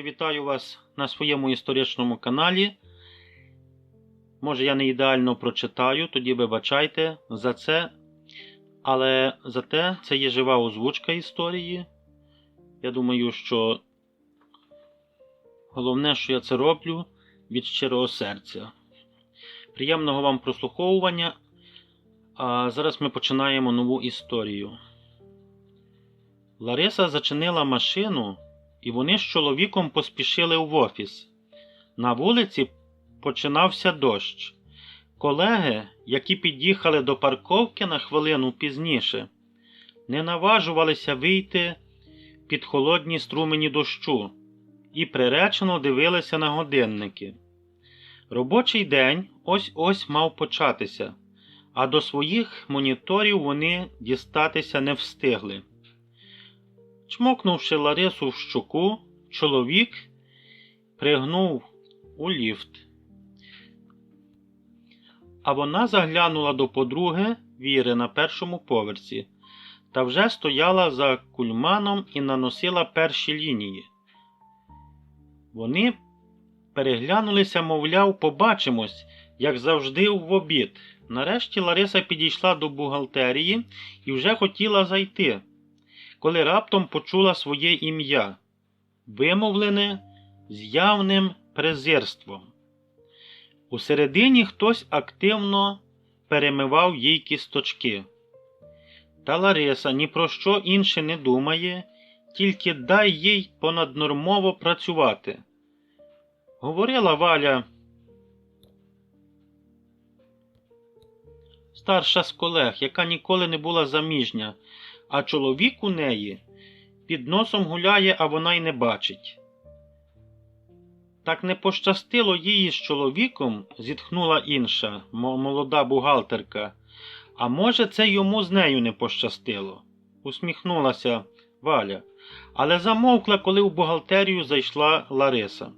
Друзі, вітаю вас на своєму історичному каналі. Може, я не ідеально прочитаю, тоді вибачайте за це. Але зате це є жива озвучка історії. Я думаю, що головне, що я це роблю від щирого серця. Приємного вам прослуховування. А зараз ми починаємо нову історію. Лариса зачинила машину, і вони з чоловіком поспішили в офіс. На вулиці починався дощ. Колеги, які під'їхали до парковки на хвилину пізніше, не наважувалися вийти під холодні струмені дощу і приречено дивилися на годинники. Робочий день ось ось мав початися, а до своїх моніторів вони дістатися не встигли. Чмокнувши Ларису в щоку, чоловік пригнув у ліфт. А вона заглянула до подруги Віри на першому поверсі та вже стояла за кульманом і наносила перші лінії. Вони переглянулися, мовляв, побачимось, як завжди, в обід. Нарешті Лариса підійшла до бухгалтерії і вже хотіла зайти, коли раптом почула своє ім'я, вимовлене з явним презирством. Усередині хтось активно перемивав їй кісточки. Та Лариса ні про що інше не думає, тільки дай їй понаднормово працювати. Говорила Валя, старша з колег, яка ніколи не була заміжня, а чоловік у неї під носом гуляє, а вона й не бачить. Так не пощастило їй з чоловіком, зітхнула інша, молода бухгалтерка. А може, це йому з нею не пощастило, усміхнулася Валя, але замовкла, коли в бухгалтерію зайшла Лариса.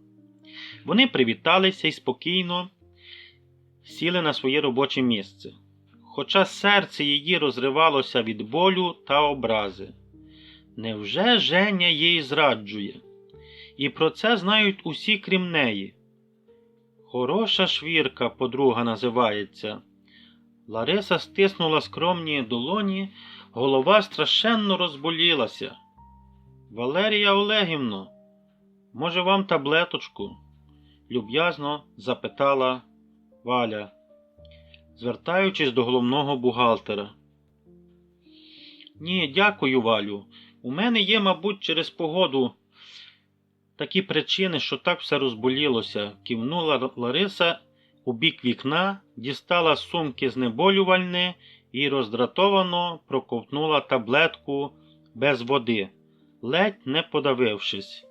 Вони привіталися і спокійно сіли на своє робоче місце, хоча серце її розривалося від болю та образи. Невже Женя їй зраджує? І про це знають усі крім неї. Хороша швірка, подруга називається. Лариса стиснула скромні долоні, голова страшенно розболілася. Валерія Олегівно, може, вам таблеточку? люб'язно запитала Валя, звертаючись до головного бухгалтера. Ні, дякую, Валю. У мене є, мабуть, через погоду такі причини, що так все розболілося, кивнула Лариса у бік вікна, дістала сумки знеболювальне і роздратовано проковтнула таблетку без води, ледь не подавившись.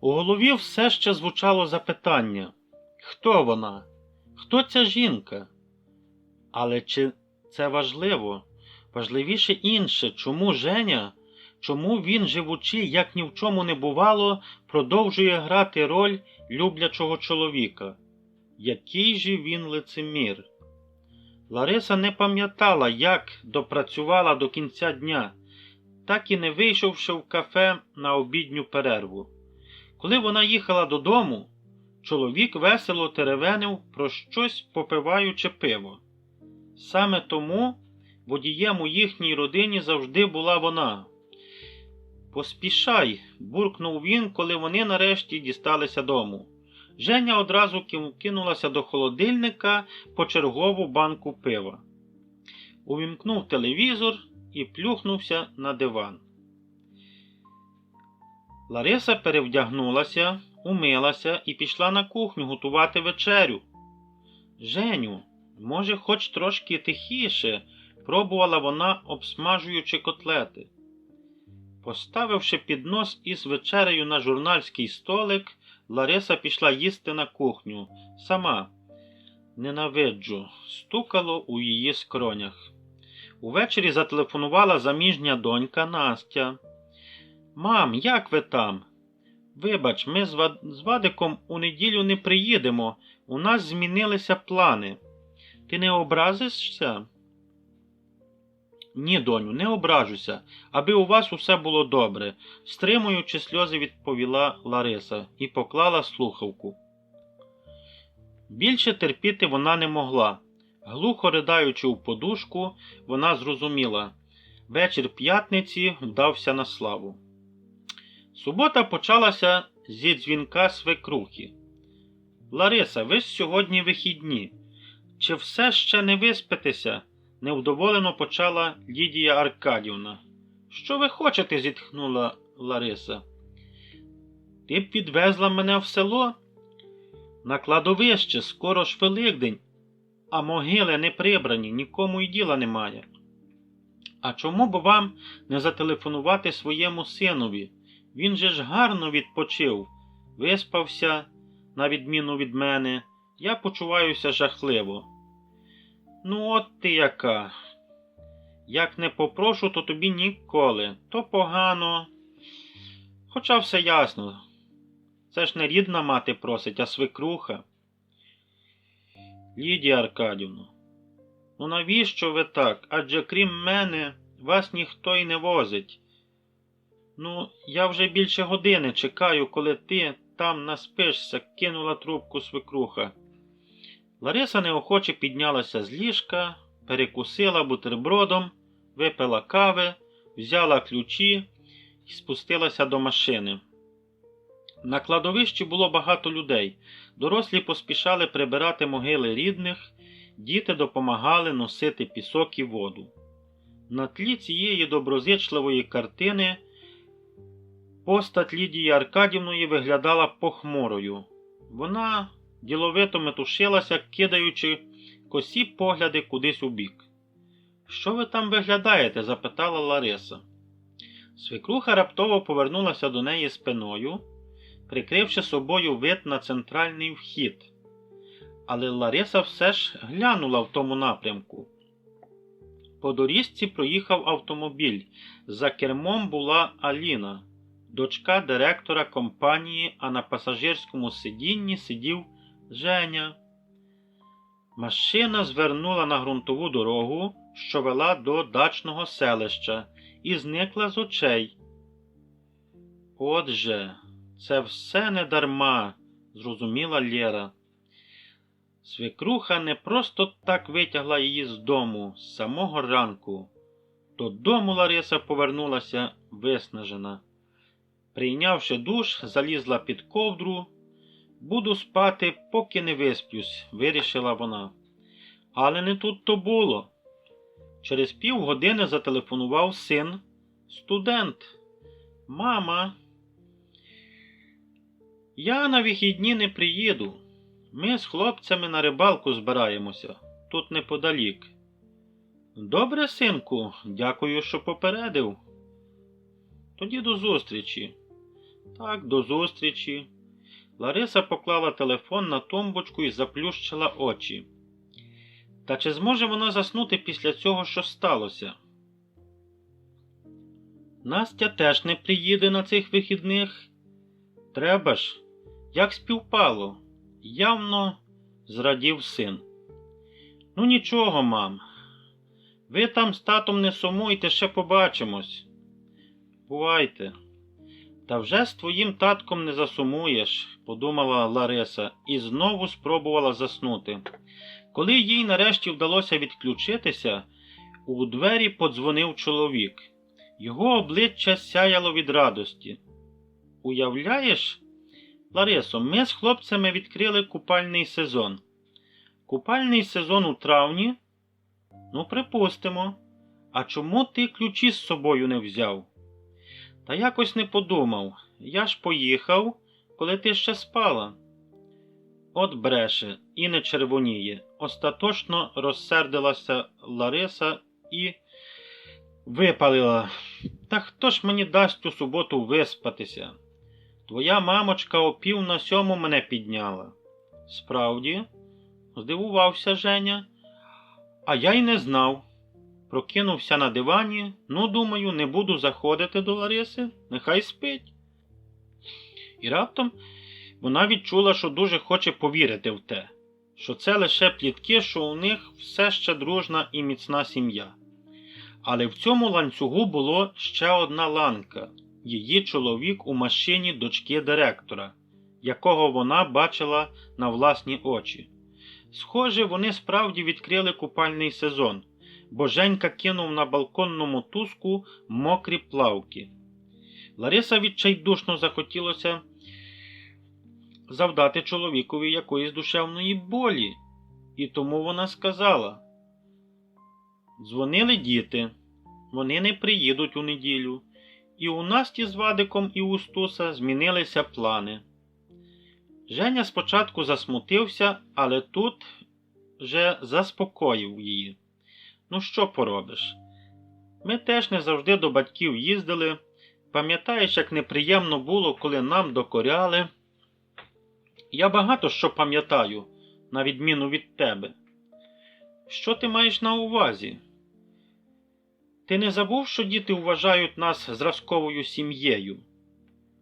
У голові все ще звучало запитання хто вона? Хто ця жінка? Але чи це важливо? Важливіше інше, чому Женя, чому він, живучи, як ні в чому не бувало, продовжує грати роль люблячого чоловіка? Який же він лицемір? Лариса не пам'ятала, як допрацювала до кінця дня, так і не вийшовши в кафе на обідню перерву. Коли вона їхала додому, чоловік весело теревенив про щось попиваючи пиво. Саме тому водієм у їхній родині завжди була вона. Поспішай, буркнув він, коли вони нарешті дісталися дому. Женя одразу кинулася до холодильника по чергову банку пива. Увімкнув телевізор і плюхнувся на диван. Лариса перевдягнулася, умилася і пішла на кухню готувати вечерю. Женю, може, хоч трошки тихіше, пробувала вона, обсмажуючи котлети. Поставивши піднос із вечерею на журнальський столик, Лариса пішла їсти на кухню. Сама. Ненавиджу, стукало у її скронях. Увечері зателефонувала заміжня донька Настя. Мам, як ви там? Вибач, ми з, Вадиком у неділю не приїдемо. У нас змінилися плани. Ти не образишся? Ні, доню, не ображуся, аби у вас усе було добре, стримуючи сльози, відповіла Лариса і поклала слухавку. Більше терпіти вона не могла. Глухо riдаючи у подушку, вона зрозуміла вечір п'ятниці вдався на славу. Субота почалася зі дзвінка свекрухи. Лариса, ви ж сьогодні вихідні. Чи все ще не виспитеся? невдоволено почала Лідія Аркадівна. Що ви хочете? зітхнула Лариса. Ти б підвезла мене в село? На кладовище скоро ж Великдень, а могили не прибрані, нікому й діла немає. А чому б вам не зателефонувати своєму синові? Він же ж гарно відпочив, виспався, на відміну від мене. Я почуваюся жахливо. Ну, от ти яка. Як не попрошу, то тобі ніколи. То погано. Хоча все ясно. Це ж не рідна мати просить, а свекруха. Лідія Аркадівна, ну навіщо ви так? Адже крім мене, вас ніхто й не возить. Ну, я вже більше години чекаю, коли ти там наспишся, кинула трубку свекруха. Лариса неохоче піднялася з ліжка, перекусила бутербродом, випила кави, взяла ключі і спустилася до машини. На кладовищі було багато людей. Дорослі поспішали прибирати могили рідних, діти допомагали носити пісок і воду. На тлі цієї доброзичливої картини постать Лідії Аркадівної виглядала похмурою. Вона діловито метушилася, кидаючи косі погляди кудись у бік. Що ви там виглядаєте? запитала Лариса. Свекруха раптово повернулася до неї спиною, прикривши собою вид на центральний вхід. Але Лариса все ж глянула в тому напрямку. По доріжці проїхав автомобіль. За кермом була Аліна, дочка директора компанії, а на пасажирському сидінні сидів Женя. Машина звернула на ґрунтову дорогу, що вела до дачного селища, і зникла з очей. Отже, це все не дарма, зрозуміла Лєра. Свекруха не просто так витягла її з дому з самого ранку. Додому Лариса повернулася виснажена. Прийнявши душ, залізла під ковдру. Буду спати, поки не висплюсь, вирішила вона. Але не тут то було. Через півгодини зателефонував син, студент. Мама, я на вихідні не приїду. Ми з хлопцями на рибалку збираємося тут неподалік. Добре, синку, дякую, що попередив. Тоді до зустрічі. Так, до зустрічі. Лариса поклала телефон на тумбочку і заплющила очі. Та чи зможе вона заснути після цього, що сталося? Настя теж не приїде на цих вихідних. Треба ж, як співпало, явно зрадів син. Ну, нічого, мам. Ви там з татом не сумуйте, ще побачимось. Бувайте. Та вже з твоїм татком не засумуєш, подумала Лариса і знову спробувала заснути. Коли їй нарешті вдалося відключитися, у двері подзвонив чоловік. Його обличчя сяяло від радості. Уявляєш, Ларисо, ми з хлопцями відкрили купальний сезон. Купальний сезон у травні? Ну, припустимо. А чому ти ключі з собою не взяв? Та якось не подумав. Я ж поїхав, коли ти ще спала. От бреше і не червоніє. Остаточно розсердилася Лариса і випалила. Та хто ж мені дасть у суботу виспатися? Твоя мамочка о пів на сьому мене підняла. Справді, здивувався Женя, а я й не знав. Прокинувся на дивані, ну, думаю, не буду заходити до Лариси, нехай спить. І раптом вона відчула, що дуже хоче повірити в те, що це лише плітки, що у них все ще дружна і міцна сім'я. Але в цьому ланцюгу було ще одна ланка її чоловік у машині дочки директора, якого вона бачила на власні очі. Схоже, вони справді відкрили купальний сезон, бо Женька кинув на балконному туску мокрі плавки. Лариса відчайдушно захотілося завдати чоловікові якоїсь душевної болі, і тому вона сказала: Дзвонили діти, вони не приїдуть у неділю, і у Насті з Вадиком і у Стуса змінилися плани. Женя спочатку засмутився, але тут вже заспокоїв її. Ну, що поробиш? Ми теж не завжди до батьків їздили. Пам'ятаєш, як неприємно було, коли нам докоряли. Я багато що пам'ятаю, на відміну від тебе. Що ти маєш на увазі? Ти не забув, що діти вважають нас зразковою сім'єю?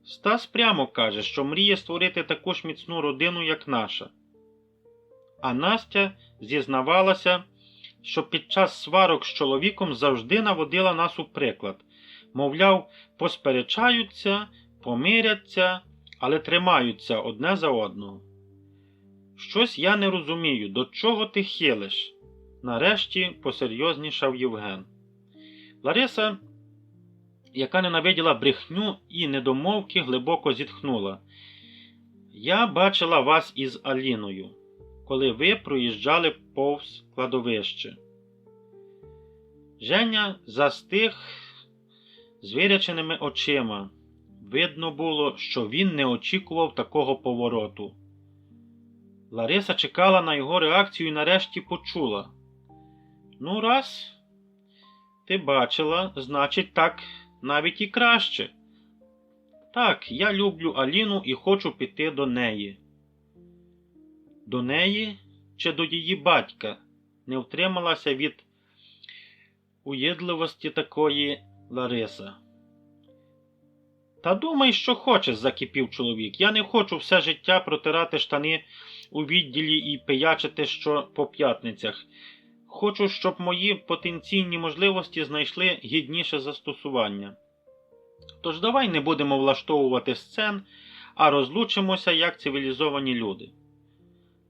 Стас прямо каже, що мріє створити таку ж міцну родину, як наша. А Настя зізнавалася, що під час сварок з чоловіком завжди наводила нас у приклад. Мовляв, посперечаються, помиряться, але тримаються одне за одного. Щось я не розумію, до чого ти хилиш? Нарешті посерйознішав Євген. Лариса, яка ненавиділа брехню і недомовки, глибоко зітхнула. Я бачила вас із Аліною, коли ви проїжджали повз кладовище. Женя застиг з виряченими очима. Видно було, що він не очікував такого повороту. Лариса чекала на його реакцію і нарешті почула. Ну, раз, ти бачила, значить, так навіть і краще. Так, я люблю Аліну і хочу піти до неї. До неї чи до її батька? Не втрималася від уєдливості такої Лариса. Та думай, що хочеш, закипів чоловік. Я не хочу все життя протирати штани у відділі і пиячити що по п'ятницях. Хочу, щоб мої потенційні можливості знайшли гідніше застосування. Тож давай не будемо влаштовувати сцен, а розлучимося як цивілізовані люди.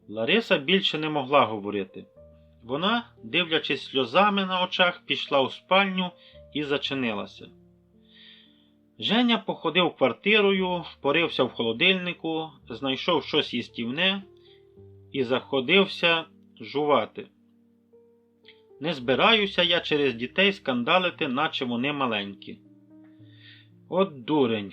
Лариса більше не могла говорити. Вона, дивлячись сльозами на очах, пішла у спальню і зачинилася. Женя походив квартирою, порився в холодильнику, знайшов щось їстівне і заходився жувати. Не збираюся я через дітей скандалити, наче вони маленькі. От дурень.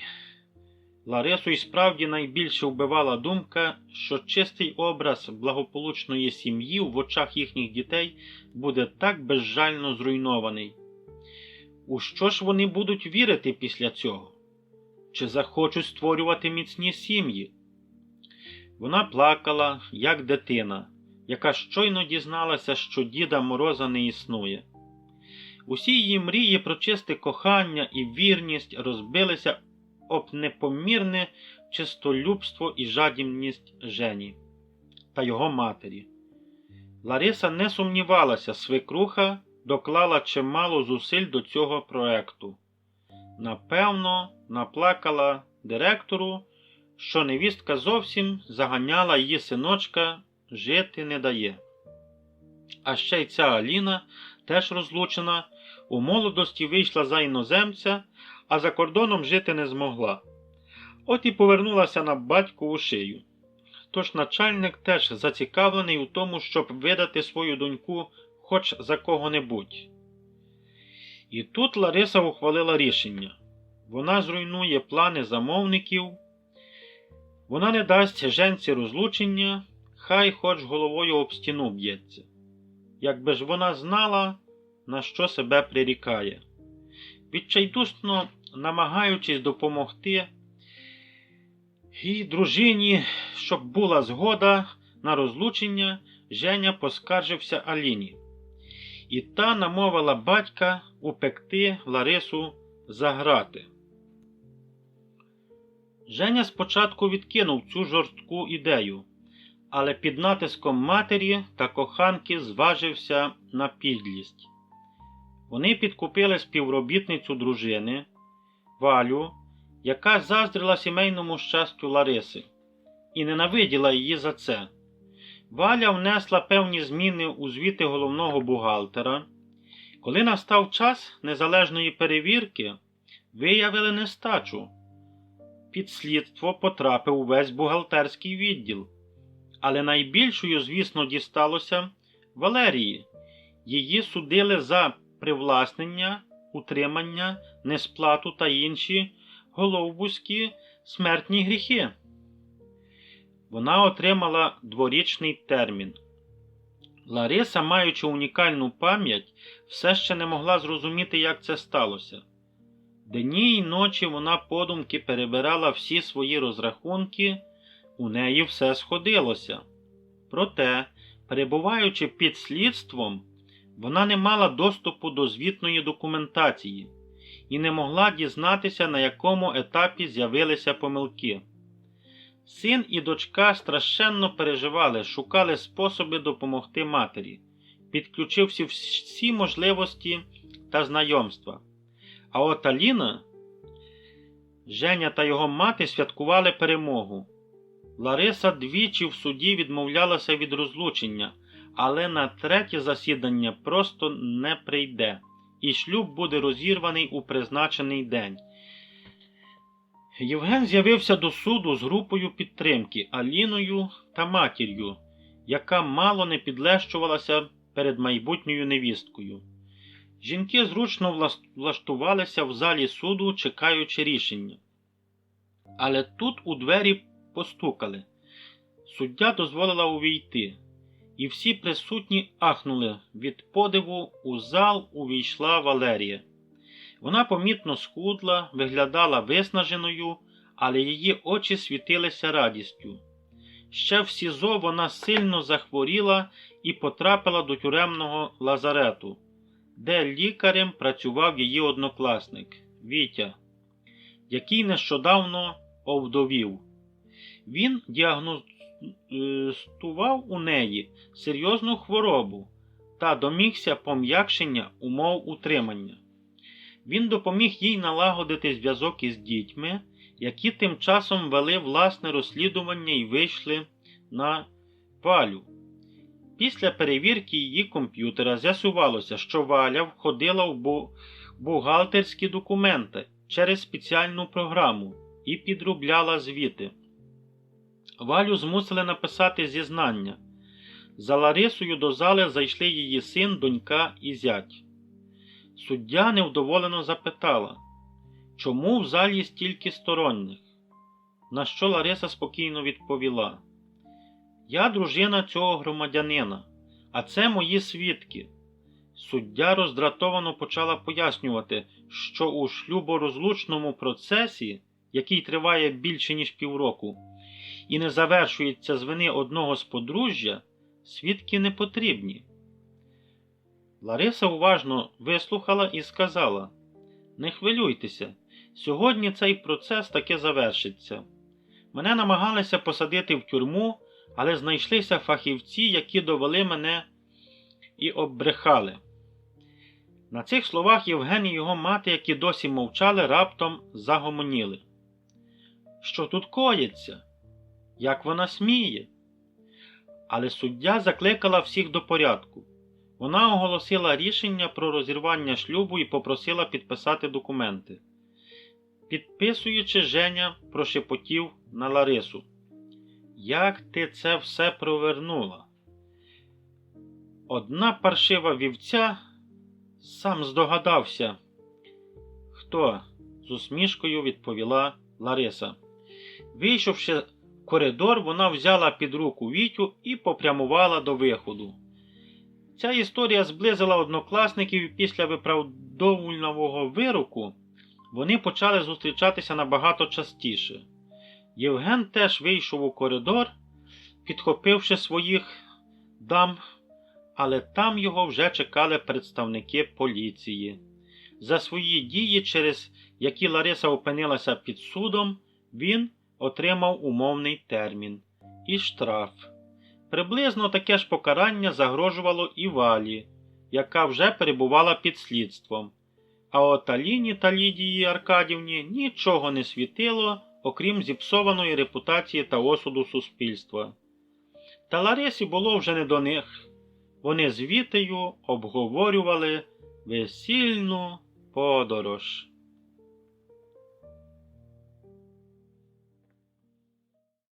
Ларису і справді найбільше вбивала думка, що чистий образ благополучної сім'ї в очах їхніх дітей буде так безжально зруйнований. У що ж вони будуть вірити після цього? Чи захочуть створювати міцні сім'ї? Вона плакала, як дитина, яка щойно дізналася, що Діда Мороза не існує. Усі її мрії про чисте кохання і вірність розбилися об непомірне чистолюбство і жадібність Жені та його матері. Лариса не сумнівалася, свекруха доклала чимало зусиль до цього проекту. Напевно, наплакала директору, що невістка зовсім заганяла її синочка, жити не дає. А ще й ця Аліна, теж розлучена, у молодості вийшла за іноземця, а за кордоном жити не змогла. От і повернулася на батькову шию. Тож начальник теж зацікавлений у тому, щоб видати свою доньку хоч за кого-небудь. І тут Лариса ухвалила рішення. Вона зруйнує плани замовників, вона не дасть женці розлучення, хай хоч головою об стіну б'ється. Якби ж вона знала, на що себе прирікає. Відчайдушно намагаючись допомогти і дружині, щоб була згода на розлучення, Женя поскаржився Аліні. І та намовила батька упекти Ларису за грати. Женя спочатку відкинув цю жорстку ідею, але під натиском матері та коханки зважився на підлість. Вони підкупили співробітницю дружини Валю, яка заздрила сімейному щастю Лариси і ненавиділа її за це. Валя внесла певні зміни у звіти головного бухгалтера. Коли настав час незалежної перевірки, виявили нестачу. Під слідство потрапив увесь бухгалтерський відділ. Але найбільшою, звісно, дісталося Валерії. Її судили за привласнення, утримання, несплату та інші головбузькі смертні гріхи. Вона отримала дворічний термін. Лариса, маючи унікальну пам'ять, все ще не могла зрозуміти, як це сталося. Дні й ночі вона подумки перебирала всі свої розрахунки, у неї все сходилося. Проте, перебуваючи під слідством, вона не мала доступу до звітної документації і не могла дізнатися, на якому етапі з'явилися помилки. Син і дочка страшенно переживали, шукали способи допомогти матері, підключивши всі можливості та знайомства. А от Аліна, Женя та його мати святкували перемогу. Лариса двічі в суді відмовлялася від розлучення, але на третє засідання просто не прийде, і шлюб буде розірваний у призначений день. Євген з'явився до суду з групою підтримки Аліною та матір'ю, яка мало не підлещувалася перед майбутньою невісткою. Жінки зручно влаштувалися в залі суду, чекаючи рішення. Але тут у двері постукали. Суддя дозволила увійти, і всі присутні ахнули від подиву у зал увійшла Валерія. Вона помітно схудла, виглядала виснаженою, але її очі світилися радістю. Ще в СІЗО вона сильно захворіла і потрапила до тюремного лазарету, де лікарем працював її однокласник Вітя, який нещодавно овдовів. Він діагностував у неї серйозну хворобу та домігся пом'якшення умов утримання. Він допоміг їй налагодити зв'язок із дітьми, які тим часом вели власне розслідування і вийшли на Валю. Після перевірки її комп'ютера з'ясувалося, що Валя входила в бухгалтерські документи через спеціальну програму і підробляла звіти. Валю змусили написати зізнання. За Ларисою до зали зайшли її син, донька і зять. Суддя невдоволено запитала, чому в залі стільки сторонніх? На що Лариса спокійно відповіла: Я дружина цього громадянина, а це мої свідки. Суддя роздратовано почала пояснювати, що у шлюборозлучному процесі, який триває більше ніж півроку, і не завершується з вини одного з подружжя, свідки не потрібні. Лариса уважно вислухала і сказала: Не хвилюйтеся, сьогодні цей процес таки завершиться. Мене намагалися посадити в тюрму, але знайшлися фахівці, які довели мене і оббрехали. На цих словах Євген і його мати, які досі мовчали, раптом загомоніли. Що тут коїться? Як вона сміє? Але суддя закликала всіх до порядку. Вона оголосила рішення про розірвання шлюбу і попросила підписати документи. Підписуючи, Женя прошепотів на Ларису. Як ти це все провернула? Одна паршива вівця сам здогадався. Хто? з усмішкою відповіла Лариса. Вийшовши коридор, вона взяла під руку Вітю і попрямувала до виходу. Ця історія зблизила однокласників після виправдовувального вироку вони почали зустрічатися набагато частіше. Євген теж вийшов у коридор, підхопивши своїх дам, але там його вже чекали представники поліції. За свої дії, через які Лариса опинилася під судом, він отримав умовний термін і штраф. Приблизно таке ж покарання загрожувало і валі, яка вже перебувала під слідством. А от Аліні та Лідії Аркадівні нічого не світило, окрім зіпсованої репутації та осуду суспільства. Та Ларисі було вже не до них. Вони з Вітею обговорювали весільну подорож.